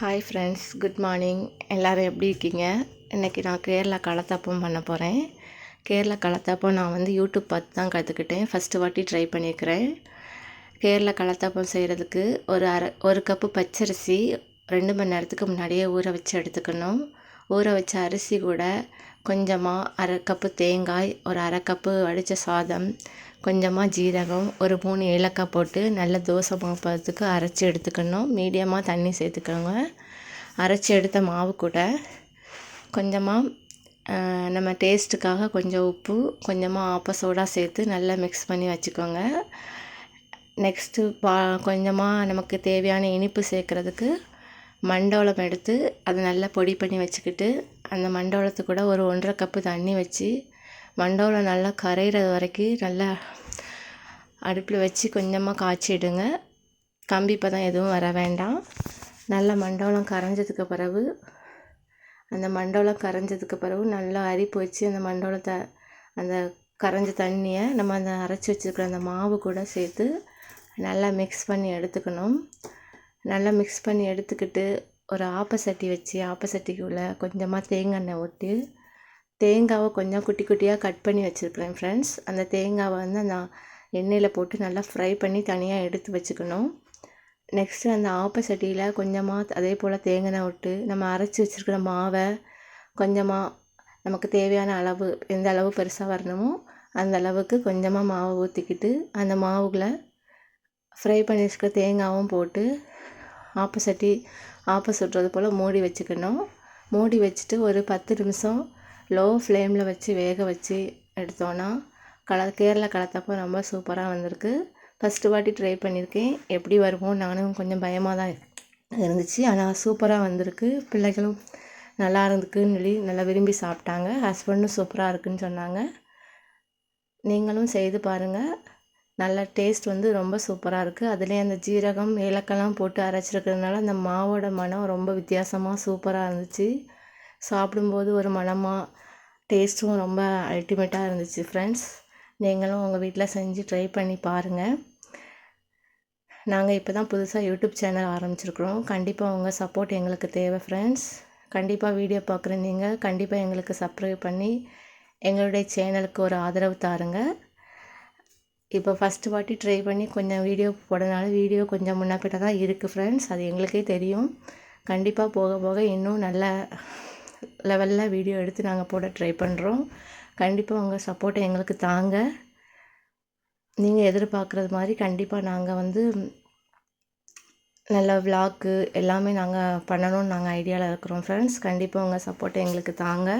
Hi friends good morning எல்லோரும் எப்படி இருக்கீங்க? இன்றைக்கி நான் கேரளா களத்தாப்பம் பண்ண போகிறேன் கேரளா களத்தாப்பம் நான் வந்து யூடியூப் பார்த்து தான் கற்றுக்கிட்டேன் ஃபஸ்ட்டு வாட்டி ட்ரை பண்ணியிருக்கிறேன் கேரளா களத்தாப்பம் செய்கிறதுக்கு ஒரு அரை ஒரு கப்பு பச்சரிசி ரெண்டு மணி நேரத்துக்கு முன்னாடியே ஊற வச்சு எடுத்துக்கணும். ஊற வச்ச அரிசி கூட கொஞ்சமாக அரை கப்பு தேங்காய் ஒரு அரை கப்பு வடித்த சாதம் கொஞ்சமாக ஜீரகம் ஒரு மூணு ஏலக்காய் போட்டு நல்ல தோசை மாவு அரைச்சி எடுத்துக்கணும். மீடியமாக தண்ணி சேர்த்துக்கோங்க. அரைச்சி எடுத்த மாவு கூட கொஞ்சமாக நம்ம டேஸ்ட்டுக்காக கொஞ்சம் உப்பு கொஞ்சமாக ஆப்ப சோடா சேர்த்து நல்லா மிக்ஸ் பண்ணி வச்சுக்கோங்க. நெக்ஸ்ட்டு பா கொஞ்சமாக நமக்கு தேவையான இனிப்பு சேர்க்குறதுக்கு மண்டோளம் எடுத்து அதை நல்லா பொடி பண்ணி வச்சுக்கிட்டு அந்த மண்டோளத்து கூட ஒரு ஒன்றரை கப்பு தண்ணி வச்சு மண்டோளம் நல்லா கரைகிறது வரைக்கும் நல்லா அடுப்பில் வச்சு கொஞ்சமாக காய்ச்சிடுங்க கம்பி பதம் எதுவும் வர வேண்டாம். நல்லா மண்டோளம் கரைஞ்சதுக்கு பிறகு அந்த மண்டோளம் கரைஞ்சதுக்கு பிறகு நல்லா அரிப்பு வச்சு அந்த மண்டோளத்தை அந்த கரைஞ்ச தண்ணியை நம்ம அந்த அரைச்சி வச்சுருக்கிற அந்த மாவு கூட சேர்த்து நல்லா மிக்ஸ் பண்ணி எடுத்துக்கணும். நல்லா மிக்ஸ் பண்ணி எடுத்துக்கிட்டு ஒரு ஆப்ப சட்டி வச்சு ஆப்ப சட்டிக்குள்ளே கொஞ்சமாக தேங்காய் எண்ணெய் ஊற்றி தேங்காவை கொஞ்சம் குட்டி குட்டியாக கட் பண்ணி வச்சுருக்கிறேன் ஃப்ரெண்ட்ஸ் அந்த தேங்காவை வந்து நான் எண்ணெயில் போட்டு நல்லா ஃப்ரை பண்ணி தனியாக எடுத்து வச்சுக்கணும். நெக்ஸ்ட்டு அந்த ஆப்ப சட்டியில் கொஞ்சமாக அதே போல் தேங்காய் விட்டு நம்ம அரைச்சி வச்சுருக்கிற மாவை கொஞ்சமாக நமக்கு தேவையான அளவு எந்த அளவு பெருசாக வரணுமோ அந்த அளவுக்கு கொஞ்சமாக மாவை ஊற்றிக்கிட்டு அந்த மாவுகளை ஃப்ரை பண்ணி வச்சுருக்க தேங்காவும் போட்டு ஆப்போசிட்டி சட்டி ஆப்ப சுடுறது போல் மூடி வச்சுக்கணும். மூடி வச்சுட்டு ஒரு பத்து நிமிஷம் லோ ஃப்ளேமில் வச்சு வேக வச்சு எடுத்தோன்னா கல கேரளா கலத்தப்போ ரொம்ப சூப்பராக வந்திருக்கு. ஃபஸ்ட்டு வாட்டி ட்ரை பண்ணியிருக்கேன் எப்படி வருமோ நானும் கொஞ்சம் பயமாக தான் இருந்துச்சு. ஆனால் சூப்பராக வந்திருக்கு. பிள்ளைகளும் நல்லா இருந்துக்குன்னு சொல்லி நல்லா விரும்பி சாப்பிட்டாங்க. ஹஸ்பண்டும் சூப்பராக இருக்குதுன்னு சொன்னாங்க. நீங்களும் செய்து பாருங்கள் நல்ல டேஸ்ட் வந்து ரொம்ப சூப்பராக இருக்குது அதுலேயே அந்த ஜீரகம் ஏலக்காய்லாம் போட்டு அரைச்சிருக்கிறதுனால அந்த மாவோட மனம் ரொம்ப வித்தியாசமாக சூப்பராக இருந்துச்சு. சாப்பிடும்போது ஒரு மனமாக டேஸ்ட்டும் ரொம்ப அல்டிமேட்டாக இருந்துச்சு ஃப்ரெண்ட்ஸ் நீங்களும் உங்கள் வீட்டில் செஞ்சு ட்ரை பண்ணி பாருங்கள் நாங்கள் இப்போ தான் புதுசாக யூடியூப் சேனல் ஆரம்பிச்சிருக்கிறோம். கண்டிப்பாக உங்கள் சப்போர்ட் எங்களுக்கு தேவை ஃப்ரெண்ட்ஸ் கண்டிப்பாக வீடியோ பார்க்குற நீங்கள் கண்டிப்பாக எங்களுக்கு சப்ஸ்கிரைப் பண்ணி எங்களுடைய சேனலுக்கு ஒரு ஆதரவு தாருங்கள் இப்போ ஃபஸ்ட்டு வாட்டி ட்ரை பண்ணி கொஞ்சம் வீடியோ போடனால வீடியோ கொஞ்சம் முன்னாப்பிட்ட தான் இருக்குது ஃப்ரெண்ட்ஸ் அது எங்களுக்கே தெரியும். கண்டிப்பாக போக போக இன்னும் நல்ல லெவலில் வீடியோ எடுத்து நாங்கள் போட ட்ரை பண்ணுறோம் கண்டிப்பாக உங்கள் சப்போர்ட்டை எங்களுக்கு தாங்க. நீங்கள் எதிர்பார்க்குறது மாதிரி கண்டிப்பாக நாங்கள் வந்து நல்ல விளாக்கு எல்லாமே நாங்கள் பண்ணணும்னு நாங்கள் ஐடியாவில் இருக்கிறோம் ஃப்ரெண்ட்ஸ் கண்டிப்பாக உங்கள் சப்போர்ட்டை எங்களுக்கு தாங்க.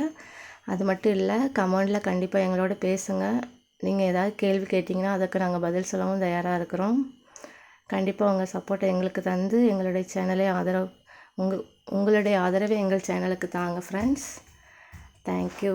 அது மட்டும் இல்லை கமெண்டில் கண்டிப்பாக எங்களோட பேசுங்கள் நீங்கள் ஏதாவது கேள்வி கேட்டிங்கன்னா அதுக்கு நாங்கள் பதில் சொல்லவும் தயாராக இருக்கிறோம். கண்டிப்பாக உங்கள் சப்போர்ட்டை எங்களுக்கு தந்து எங்களுடைய சேனலை ஆதரவு உங்கள் உங்களுடைய ஆதரவை எங்கள் சேனலுக்கு தாங்க ஃப்ரெண்ட்ஸ் தேங்க்யூ